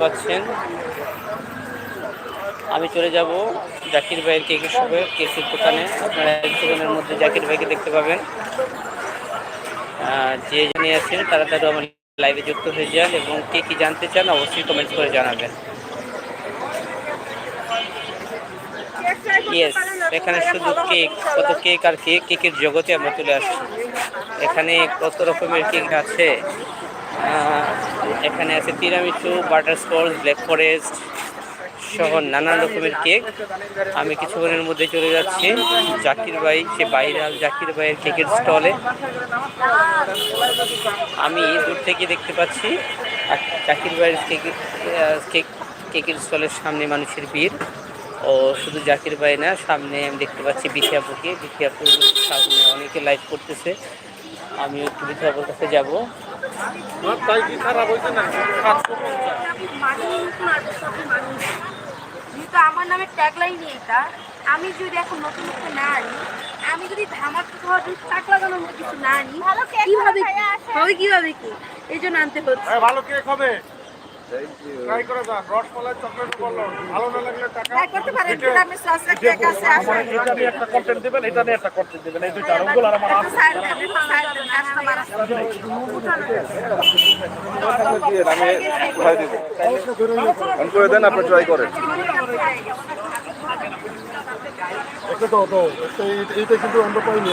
পাচ্ছেন আমি চলে যাব জাকির ভাইয়ের কেকের শপে কেকের দোকানে। আপনারা এক মধ্যে জাকির ভাইকে দেখতে পাবেন। যে জেনে আছেন, তারা তারা আমার লাইভে যুক্ত হয়ে যান এবং কে কী জানতে চান অবশ্যই কমেন্ট করে জানাবেন। ইয়েস এখানে শুধু কেক, কত কেক আর কেক, কেকের জগতে আমরা চলে আসছি। এখানে কত রকমের কেক আছে? এখানে আছে তিরামিসু, বাটারস্কচ, ব্ল্যাক ফরেস্ট সহ নানান রকমের কেক। আমি কিছুক্ষণের মধ্যে চলে যাচ্ছি জাকির ভাই, সে বাইরাল জাকির ভাইয়ের কেকের স্টলে। আমি দূর থেকে দেখতে পাচ্ছি জাকির ভাইয়ের কেকের কেক, কেকের স্টলের সামনে মানুষের ভিড়। ও শুধু জাকির ভাই না, সামনে আমি দেখতে পাচ্ছি বিথিয়াপুকে বিথিয়াপুর সামনে অনেকে লাইভ করতেছে। আমিও একটু বিথিয়াপুর কাছে যাব। তাই কি খারাপ হয়েছে না? কাজ মানুষ মারবে সব মানুষ যেহেতু আমার নামে ট্যাগলাইন এটা আমি যদি এখন নতুন নতুন না আনি আমি যদি ধামাকা খাওয়া যদি টাক লাগানোর মতো কিছু না আনি কীভাবে হবে কীভাবে কি? এই জন্য আনতে হচ্ছে। ভালো কেক হবে। ট্রাই করে যান রসমালাই চকলেট বলল ভালো না লাগলে টাকা ট্রাই করতে পারেন গ্রামের সসের কেক আছে আমার এটা নিয়ে একটা কন্টেন্ট দিবেন এটা নিয়ে একটা কন্টেন্ট দিবেন এই দুইটা আর আমার আছে আমি উঠাই দিব অন করে দেন আপনি ট্রাই করেন এটা তো তো এইটা কিন্তু আমরা পাইনি।